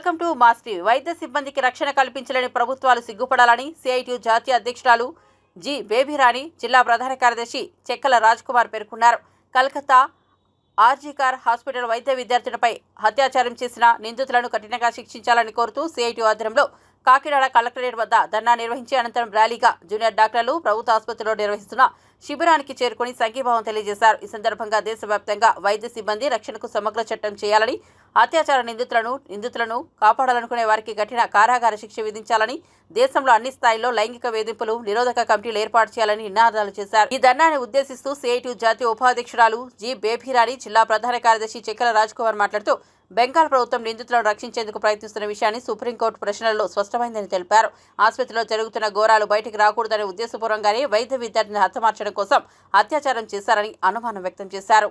Welcome to Masti వైద్య సిబ్బందికి రక్షణ కల్పించలేని ప్రభుత్వాలు సిగ్గుపడాలని సిఐటియు జాతీయ అధ్యక్షురాలు జి బేబీరాణి జిల్లా ప్రధాన కార్యదర్శి చెక్కల రాజ్ కుమార్ పేర్కొన్నారు. కలకత్తా ఆర్జీకార్ హాస్పిటల్ వైద్య విద్యార్థులపై అత్యాచారం చేసిన నిందితులను కఠినంగా శిక్షించాలని కోరుతూ సిఐటియు ఆధ్వర్యంలో కాకినాడ కలెక్టరేట్ వద్ద ధర్నా నిర్వహించి అనంతరం ర్యాలీగా జూనియర్ డాక్టర్లు ప్రభుత్వ ఆసుపత్రిలో నిర్వహిస్తున్న శిబిరానికి చేరుకుని సంఘీభావం తెలియజేశారు. ఈ సందర్భంగా దేశవ్యాప్తంగా వైద్య సిబ్బంది రక్షణకు సమగ్ర చట్టం చేయాలని అత్యాచార నిందితులను నిందితులను కాపాడాలనుకునే వారికి కఠిన కారాగార శిక్ష విధించాలని దేశంలో అన్ని స్థాయిల్లో లైంగిక వేధింపులు నిరోధక కమిటీలు ఏర్పాటు చేయాలని నినాదాలు చేశారు. ఈ ధర్నాన్ని ఉద్దేశిస్తూ సిఐటి జాతీయ ఉపాధ్యక్షురాలు జి బేబీరాణి జిల్లా ప్రధాన కార్యదర్శి చెక్కల రాజ్ కుమార్ మాట్లాడుతూ బెంగాల్ ప్రభుత్వం నిందితులను రక్షించేందుకు ప్రయత్నిస్తున్న విషయాన్ని సుప్రీంకోర్టు ప్రశ్నల్లో స్పష్టమైందని తెలిపారు. ఆసుపత్రిలో జరుగుతున్న ఘోరాలు బయటకు రాకూడదనే ఉద్దేశపూర్వంగానే వైద్య విద్యార్థిని హతమార్చడం కోసం అత్యాచారం చేశారని అనుమానం వ్యక్తం చేశారు.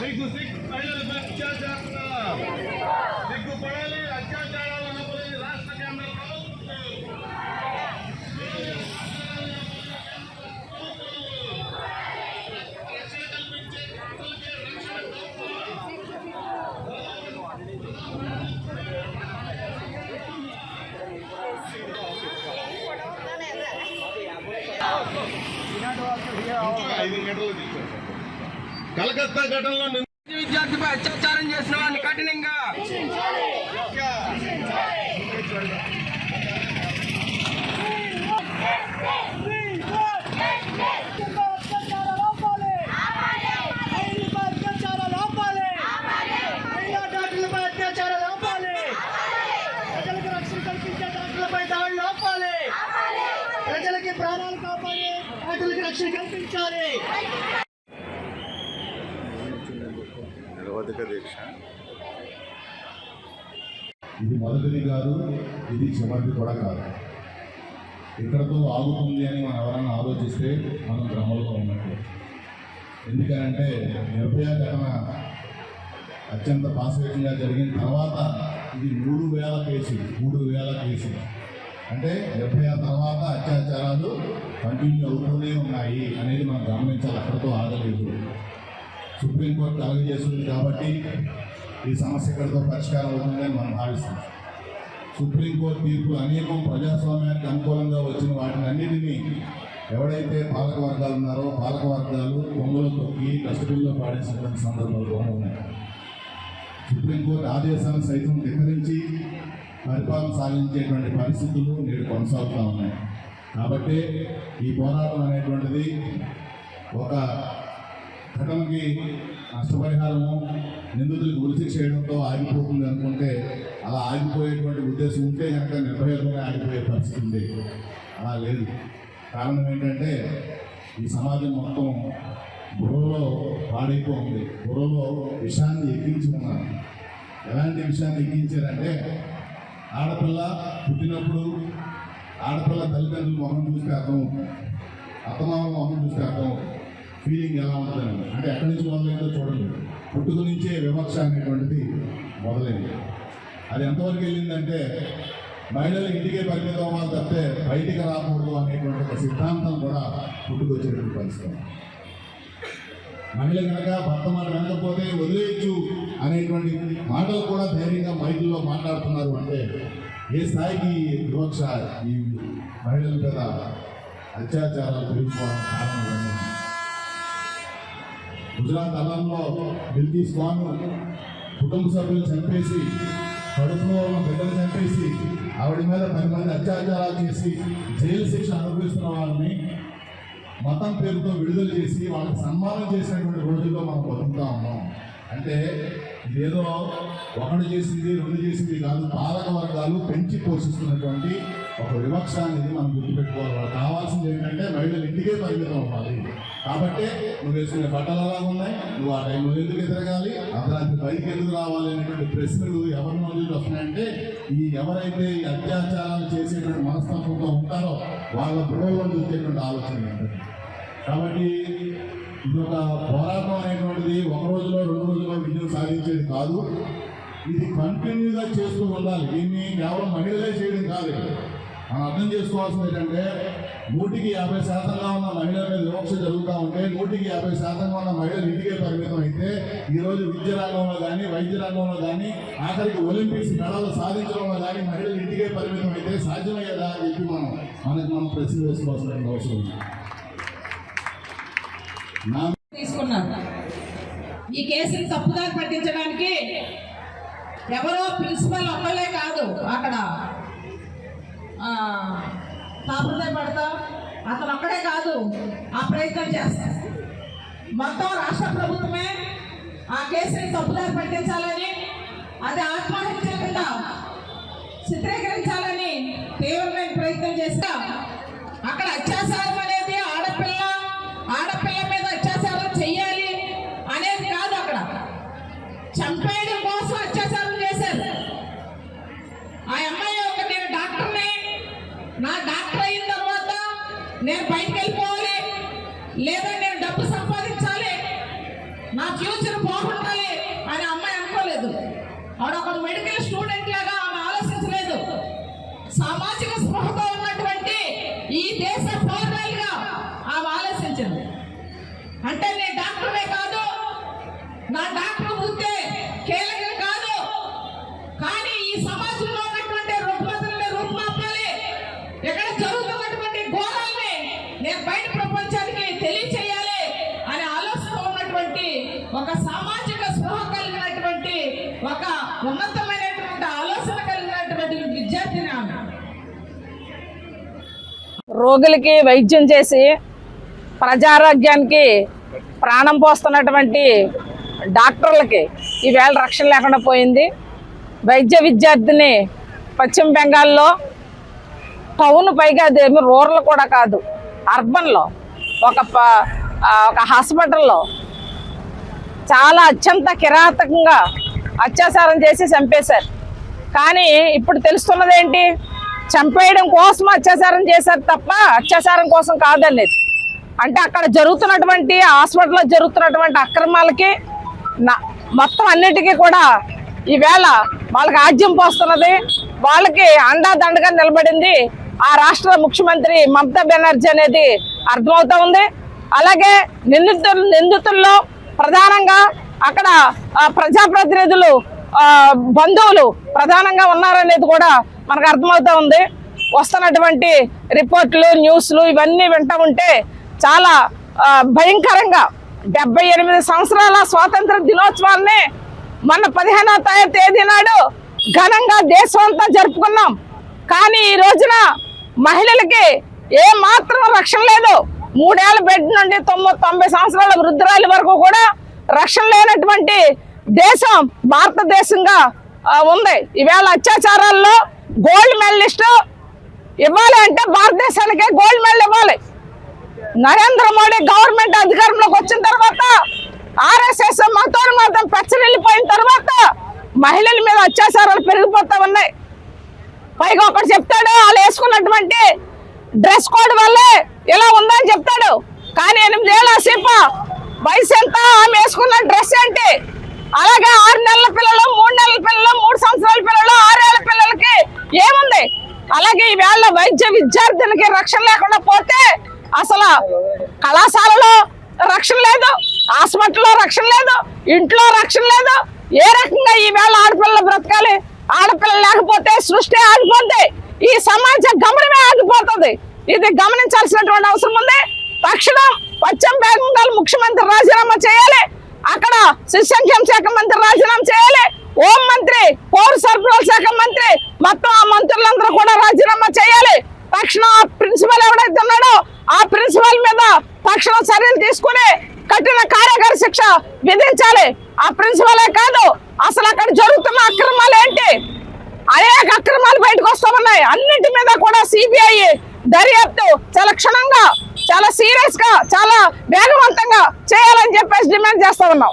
సిగ్గు సిగ్గు. మహిళలపై అత్యాచారాలు సిగ్గు పడాలి అత్యాచారాలు అన్నప్పుడు రాష్ట్ర కేంద్ర ప్రభుత్వం ఐదు గంటలు తీసుకొచ్చారు. కలకత్తా ఘటనలో విద్యార్థిపై అత్యాచారం చేసిన వాడిని కఠినంగా వాటికి రక్షణ కల్పించాలి. నిరవధిక దీక్ష. ఇది మొదటిది కాదు ఇది చివరిది కూడా కాదు. ఇక్కడతో ఆగుతుంది అని మనం ఎవరైనా ఆలోచిస్తే మనం భ్రమలో ఉన్నట్టు. ఎందుకనంటే నిర్భయ ఘటన అత్యంత పాశవికంగా జరిగిన తర్వాత ఇది మూడు వేల కేసు మూడు వేల కేసు అంటే నిర్భయ తర్వాత అత్యాచారాలు కంటిన్యూ అవుతూనే ఉన్నాయి అనేది మనం గమనించాలి. అక్కడితో ఆగలేదు. సుప్రీంకోర్టు అలాగే చేస్తుంది కాబట్టి ఈ సమస్య ఇక్కడితో పరిష్కారం అవుతుందని మనం భావిస్తాం సుప్రీంకోర్టు తీర్పులు అనేకం ప్రజాస్వామ్యానికి అనుకూలంగా వచ్చిన వాటిని అన్నిటినీ ఎవడైతే పాలక వర్గాలు ఉన్నారో పాలక వర్గాలు కొమ్ములో తొక్కి డస్ట్బిన్లో పాడేసినటువంటి సందర్భాలు కూడా ఉన్నాయి. సుప్రీంకోర్టు ఆదేశాలను సైతం ధిక్కరించి పరిపాలన సాగించేటువంటి పరిస్థితులు నేడు కొనసాగుతూ ఉన్నాయి. కాబట్టి ఈ పోరాటం అనేటువంటిది ఒక ఘటనకి నష్టపరిహారము నిందితులకు ఉరిశిక్ష చేయడంతో ఆగిపోతుంది అనుకుంటే అలా ఆగిపోయేటువంటి ఉద్దేశం ఉంటే కనుక నిర్భయంగా ఆగిపోయే పరిస్థితి ఉంది. అలా లేదు. కారణం ఏంటంటే ఈ సమాజం మొత్తం బుర్రలో పాడైపోతుంది బుర్రలో విషయాన్ని ఎక్కించి ఉన్నారు ఎలాంటి విషయాన్ని ఎక్కించారంటే ఆడపిల్ల పుట్టినప్పుడు ఆడపిల్ల తల్లిదండ్రులు మొహం చూస్తే అర్థం అత్తమామల అత్తమామ మొహం చూస్తే అర్థం ఫీలింగ్ ఎలా ఉంటుందని. అంటే ఎక్కడి నుంచి మొదలైందో చూడండి పుట్టుక నుంచే వివక్ష అనేటువంటిది మొదలైంది. అది ఎంతవరకు వెళ్ళిందంటే మహిళలు ఇంటికే పరిమితం అవ్వాలి తప్పితే బయటికి రాకూడదు అనేటువంటి ఒక సిద్ధాంతం కూడా పుట్టుకొచ్చేటువంటి పరిస్థితి. మహిళ కనుక భర్త మాట వెళ్ళకపోతే వదిలేయచ్చు. అనేటువంటి మాటలు కూడా ధైర్యంగా మైకుల్లో మాట్లాడుతున్నారు అంటే ఏ స్థాయికి వివక్ష ఈ మహిళల మీద అత్యాచారాలు పెరిగిపోవడం కారణం గుజరాత్ అల్లంలో బిల్కీ స్వామి కుటుంబ సభ్యులు చంపేసి కడుపులో ఉన్న బిడ్డలు చంపేసి ఆవిడ మీద పది మంది అత్యాచారాలు చేసి జైలు శిక్ష అనుభవిస్తున్న వాళ్ళని మతం పేరుతో విడుదల చేసి వాళ్ళకి సన్మానం చేసినటువంటి రోజుల్లో మనం బతుకుతా ఉన్నాం. అంటే ఇదేదో ఒకడు చేసింది రెండు చేసింది కాదు పాలక వర్గాలు పెంచి పోషిస్తున్నటువంటి ఒక వివక్ష అనేది మనం గుర్తుపెట్టుకోవాలి. వాళ్ళకి కావాల్సింది ఏంటంటే మహిళలు ఇంటికే పరిమితం అవ్వాలి. కాబట్టి నువ్వు వేసుకునే బట్టలు అలా ఉన్నాయి నువ్వు ఆ టైంలో ఎందుకు ఎదరగాలి? అర్ధరాత్రి బయటికి ఎందుకు రావాలి అనేటువంటి ప్రశ్నలు ఎవరి నుంచి వస్తున్నాయంటే ఈ ఎవరైతే ఈ అత్యాచారాలు చేసేటువంటి మనస్తత్వంతో ఉంటారో వాళ్ళ బుర్రలో వచ్చేటువంటి ఆలోచన ఏంటంటే కాబట్టి ఇది ఒక పోరాటం అనేటువంటిది ఒక రోజులో రెండు రోజుల్లో విజయం సాధించేది కాదు. ఇది కంటిన్యూగా చేస్తూ ఉండాలి. దీన్ని కేవలం మహిళలే చేయడం కాదు. మనం అర్థం చేసుకోవాల్సింది ఏంటంటే నూటికి యాభై శాతంగా ఉన్న మహిళల మీద వివక్ష జరుగుతూ ఉంటే నూటికి యాభై శాతంగా ఉన్న మహిళలు ఇంటికే పరిమితం అయితే ఈరోజు విద్య రంగంలో కానీ వైద్య రంగంలో కానీ ఆఖరికి ఒలింపిక్స్ మెడలు సాధించడంలో కానీ మహిళలు ఇంటికే పరిమితం అయితే సాధ్యమయ్యేదా అని చెప్పి మనం మనకు మనం ప్రశ్న వేసుకోవాల్సిన అవసరం ఉంది. తీసుకున్నారు ఈ కేసుని తప్పుదారి పట్టించడానికి ఎవరో ప్రిన్సిపల్ ఒక్కలే కాదు అక్కడ ఆ, తాపత్రయ పడతా అతను ఒక్కడే కాదు ఆ ప్రయత్నం చేస్తారు మొత్తం రాష్ట్ర ప్రభుత్వమే ఆ కేసుని తప్పుదారి పట్టించాలని అది ఆత్మహత్య కింద చిత్రీకరించాలని తీవ్రమైన ప్రయత్నం చేస్తా. మెడికల్ స్టూడెంట్ లాగా ఆమె ఆలోచించలేదు సామాజిక స్పృహతో ఉన్నటువంటి ఈ దేశ పౌరులుగా ఆమె ఆలోచించింది. అంటే నేను డాక్టరే కాదు నా డాక్టర్ వృత్తే కీలకం కాదు. కానీ ఈ సమాజంలో ఉన్నటువంటి రుగ్మతల్ని రూపుమాపాలి. ఇక్కడ జరుగుతున్నటువంటి ఘోరాల్ని నేను బయట ప్రపంచానికి తెలియచేయాలి అనే ఆలోచన ఉన్నటువంటి ఒక సామాజిక స్పృహ కలిగినటువంటి ఒక ఉన్నతమైనటువంటి ఆలోచన కలిగినటువంటి విద్యార్థిని ఆమె. రోగులకి వైద్యం చేసి ప్రజారోగ్యానికి ప్రాణం పోస్తున్నటువంటి డాక్టర్లకి ఈవేళ రక్షణ లేకుండా పోయింది. వైద్య విద్యార్థిని పశ్చిమ బెంగాల్లో టౌన్ పైగా అదేమి రూరల్ కూడా కాదు అర్బన్లో ఒక ప- ఒక హాస్పిటల్లో చాలా అత్యంత కిరాతకంగా అత్యాచారం చేసి చంపేశారు. కానీ ఇప్పుడు తెలుస్తున్నది ఏంటి చంపేయడం కోసం అత్యాచారం చేశారు తప్ప అత్యాచారం కోసం కాదనేది అంటే అక్కడ జరుగుతున్నటువంటి హాస్పిటల్లో జరుగుతున్నటువంటి అక్రమాలకి మొత్తం అన్నిటికీ కూడా ఈవేళ వాళ్ళకి ఆజ్యం పోస్తున్నది. వాళ్ళకి అండా దండగా నిలబడింది ఆ రాష్ట్ర ముఖ్యమంత్రి మమతా బెనర్జీ అనేది అర్థమవుతా ఉంది. అలాగే నిందితులు నిందితుల్లో ప్రధానంగా అక్కడ ప్రజాప్రతినిధులు బంధువులు ప్రధానంగా ఉన్నారనేది కూడా మనకు అర్థమవుతూ ఉంది. వస్తున్నటువంటి రిపోర్ట్లు న్యూస్లు ఇవన్నీ వింటూ ఉంటే చాలా భయంకరంగా డెబ్బై ఎనిమిది సంవత్సరాల స్వాతంత్ర దినోత్సవాన్ని మన పదిహేనో తా- తేదీ నాడు ఘనంగా దేశం అంతా జరుపుకున్నాం. కానీ ఈ రోజున మహిళలకి ఏ మాత్రం రక్షణ లేదు. మూడేళ్ళ బెడ్ నుండి తొమ్మిది తొంభై సంవత్సరాల వృద్ధురాలి వరకు కూడా రక్షణ లేనటువంటి దేశం భారతదేశంగా ఉంది. ఈవేళ అత్యాచారాల్లో గోల్డ్ మెడలిస్ట్ ఇవ్వాలి అంటే భారతదేశానికే గోల్డ్ మెడల్ ఇవ్వాలి. నరేంద్ర మోడీ గవర్నమెంట్ అధికారంలోకి వచ్చిన తర్వాత ఆర్ఎస్ఎస్ మతోన్మాదం పెచ్చరిల్లిపోయిన తర్వాత మహిళల మీద అత్యాచారాలు పెరిగిపోతా ఉన్నాయి. పైగా ఒకటి చెప్తాడు వాళ్ళు వేసుకున్నటువంటి డ్రెస్ కోడ్ వల్లే ఇలా ఉందని చెప్తాడు. కానీ ఎనిమిదేళ్ళ సేపు వయసు ఎంత? ఆమె వేసుకున్న డ్రెస్ ఏంటి? అలాగే ఆరు నెలల పిల్లలు మూడు నెలల పిల్లలు మూడు సంవత్సరాల పిల్లలు ఆరేళ్ళ పిల్లలకి ఏముంది? అలాగే ఈవేళ వైద్య విద్యార్థులకి రక్షణ లేకుండా పోతే అసలు కళాశాలలో రక్షణ లేదు హాస్పిటల్లో రక్షణ లేదు ఇంట్లో రక్షణ లేదు. ఏ రకంగా ఈవేళ ఆడపిల్లలు బ్రతకాలి? ఆడపిల్లలు లేకపోతే సృష్టి ఆగిపోద్ది. ఈ సమాజ గమనమే ఆగిపోతుంది. ఇది గమనించాల్సినటువంటి అవసరం ఉంది. తక్షణం పశ్చిమ బెంగాల్ ముఖ్యమంత్రి రాజీనామా చేయాలి. అక్కడ శిశు సంక్షేమ శాఖ మంత్రి రాజీనామా చేయాలి. హోం మంత్రి పౌర సరఫరాల శాఖ మంత్రి మొత్తం ఆ మంత్రులందరూ కూడా రాజీనామా చేయాలి. తక్షణం ఆ ప్రిన్సిపల్ ఎవడైతే ఉన్నాడో ఆ ప్రిన్సిపల్ మీద తక్షణం చర్యలు తీసుకుని కఠిన కార్యకర శిక్ష విధించాలి. ఆ ప్రిన్సిపలే కాదు అసలు అక్కడ జరుగుతున్న అక్రమాలు ఏంటి? అనేక అక్రమాలు బయటకు వస్తా ఉన్నాయి. అన్నింటి మీద కూడా సిబిఐ దర్యాప్తు చాలా క్షుణ్ణంగా చాలా సీరియస్గా చాలా వేగవంతంగా చేయాలని చెప్పేసి డిమాండ్ చేస్తా ఉన్నాం.